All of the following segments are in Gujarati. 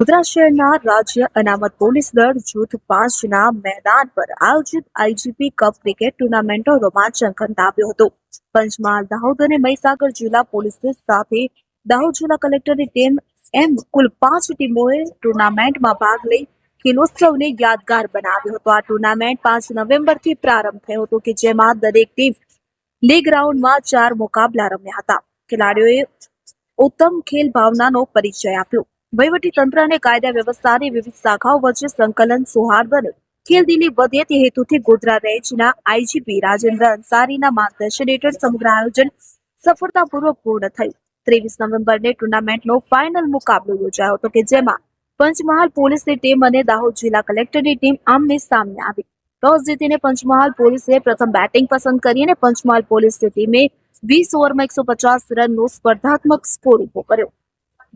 વડોદરા શહેરના રાજ્ય અનામત પોલીસ દળ જૂથ પાંચના મેદાન પર આયોજિત આઈજીપી કપ ક્રિકેટ ટુર્નામેન્ટનો રોમાંચન અંત હતો. પંચમહાલ, દાહોદ અને મહીસાગર જિલ્લા પોલીસ સાથે દાહોદ જિલ્લા કલેક્ટરની ટીમ એમ કુલ પાંચ ટીમોએ ટુર્નામેન્ટમાં ભાગ લઈ ખેલોત્સવને યાદગાર બનાવ્યો હતો. આ ટુર્નામેન્ટ પાંચ નવેમ્બરથી પ્રારંભ થયો હતો કે જેમાં દરેક ટીમ લીગ રાઉન્ડમાં ચાર મુકાબલા રમ્યા હતા. ખેલાડીઓએ ઉત્તમ ખેલ ભાવનાનો પરિચય આપ્યો. તંત્ર અને કાયદા વ્યવસ્થાની વિવિધ શાખાઓ વચ્ચે સંકલન સૌહાર્દ અને ખેલદિલી વધે તે હેતુથી ગોધરા રેન્જના આઈજીપી રાજેન્દ્ર અંસારીના માર્ગદર્શન હેઠળ સમગ્ર આયોજન સફળતાપૂર્વક પૂર્ણ થયું. ત્રેવીસ નવેમ્બરને ટુર્નામેન્ટનો ફાઇનલ મુકાબલો યોજાયો હતો કે જેમાં પંચમહાલ પોલીસની ટીમ અને દાહોદ જિલ્લા કલેક્ટરની ટીમ આમને સામે આવી. ટોસ જીતીને પંચમહાલ પોલીસે પ્રથમ બેટિંગ પસંદ કરી અને પંચમહાલ પોલીસની ટીમે વીસ ઓવરમાં એકસો પચાસ રનનો સ્પર્ધાત્મક સ્કોર ઊભો કર્યો.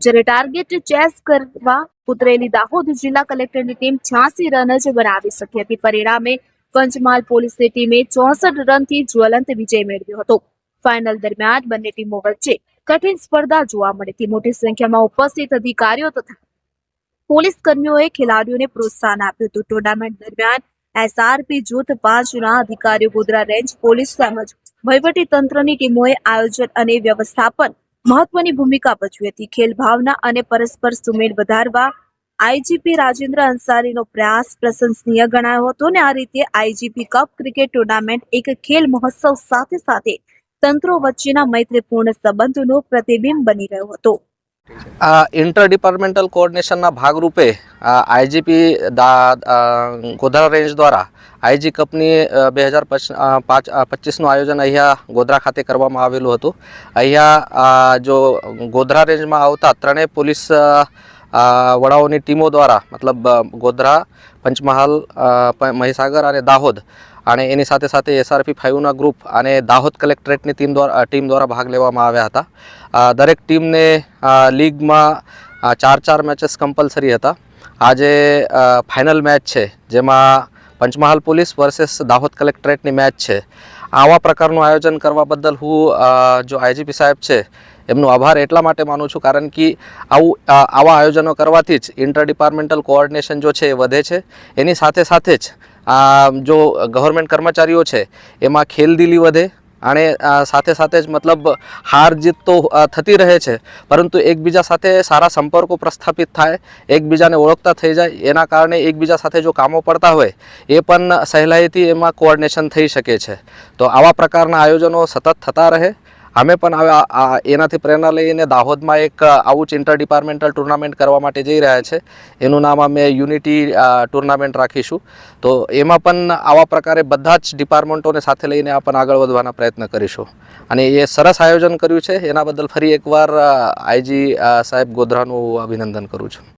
જ્યારે ટાર્ગેટ ચેસ કરવા ઉતરેલી દાહોદ જિલ્લા કલેક્ટરની ટીમ છ્યાસી રન જ બનાવી શકી હતી. પરિણામે પંચમહાલ પોલીસની ટીમે ચોસઠ રનથી જ્વલંત વિજય મેળવ્યો હતો. ફાઇનલ દરમિયાન બંને ટીમો વચ્ચે કઠિન સ્પર્ધા જોવા મળી હતી. મોટી સંખ્યામાં ઉપસ્થિત અધિકારીઓ તથા પોલીસ કર્મીઓએ ખેલાડીઓને પ્રોત્સાહન આપ્યું હતું. ટુર્નામેન્ટ દરમિયાન એસઆરપી જૂથ પાંચના અધિકારીઓ ગોધરા રેન્જ પોલીસ તેમજ વહીવટી તંત્રની ટીમોએ આયોજન અને વ્યવસ્થાપન મહત્વની ભૂમિકા ભજવી હતી. ખેલ ભાવના અને પરસ્પર સુમેળ વધારવા આઈજીપી રાજેન્દ્ર અંસારીનો પ્રયાસ પ્રશંસનીય ગણાયો હતો અને આ રીતે આઈજીપી કપ ક્રિકેટ ટુર્નામેન્ટ એક ખેલ મહોત્સવ સાથે સાથે તંત્રો વચ્ચેના મૈત્રીપૂર્ણ સંબંધોનો પ્રતિબિંબ બની રહ્યો હતો. આ ઇન્ટર ડિપાર્ટમેન્ટલ કોઓર્ડિનેશનના ભાગરૂપે આઈજીપી દા ગોધરા રેન્જ દ્વારા આઈજી કપની બે હજાર પાંચ પચીસનું આયોજન અહીંયા ગોધરા ખાતે કરવામાં આવેલું હતું. અહીંયા જો ગોધરા રેન્જમાં આવતા ત્રણેય પોલીસ વડાઓની ટીમો દ્વારા, મતલબ ગોધરા, પંચમહાલ મહીસાગર અને દાહોદ અને એની સાથે સાથે એસઆરપી ફાઇવના ગ્રુપ અને દાહોદ કલેક્ટરેટની ટીમ દ્વારા ટીમ દ્વારા ભાગ લેવામાં આવ્યા હતા. દરેક ટીમને લીગમાં ચાર ચાર મેચેસ કમ્પલસરી હતા. આજે ફાઇનલ મેચ છે, જેમાં પંચમહાલ પોલીસ વર્સેસ દાહોદ કલેક્ટરેટની મેચ છે. આવા પ્રકારનું આયોજન કરવા બદલ હું જો આઈજીપી સાહેબ છે એમનો આભાર એટલા માટે માનું છું, કારણ કે આવું આવા આયોજનો કરવાથી જ ઇન્ટર ડિપાર્ટમેન્ટલ કોઓર્ડિનેશન જો છે એ વધે છે. એની સાથે સાથે જ જો ગવર્મેન્ટ કર્મચારીઓ છે, એમાં ખેલદિલી વધે અને સાથે સાથે જ મતલબ હાર જીત તો થતી રહે છે, પરંતુ એકબીજા સાથે સારા સંપર્કો પ્રસ્થાપિત થાય, એકબીજાને ઓળખતા થઈ જાય, એના કારણે એકબીજા સાથે જો કામો પડતા હોય, એ પણ સહેલાઈથી એમાં કોઓર્ડિનેશન થઈ શકે છે. તો આવા પ્રકારના આયોજનો સતત થતા રહે અમે પણ એનાથી પ્રેરણા લઈને દાહોદમાં એક આવું જ ઇન્ટર ડિપાર્ટમેન્ટલ ટુર્નામેન્ટ કરવા માટે જઈ રહ્યા છે. એનું નામ અમે યુનિટી ટુર્નામેન્ટ રાખીશું. તો એમાં પણ આવા પ્રકારે બધા જ ડિપાર્ટમેન્ટોને સાથે લઈને આપણે આગળ વધવાના પ્રયત્ન કરીશું. અને એ સરસ આયોજન કર્યું છે. એના બદલ ફરી એકવાર આઈજી સાહેબ ગોધરાનું અભિનંદન કરું છું.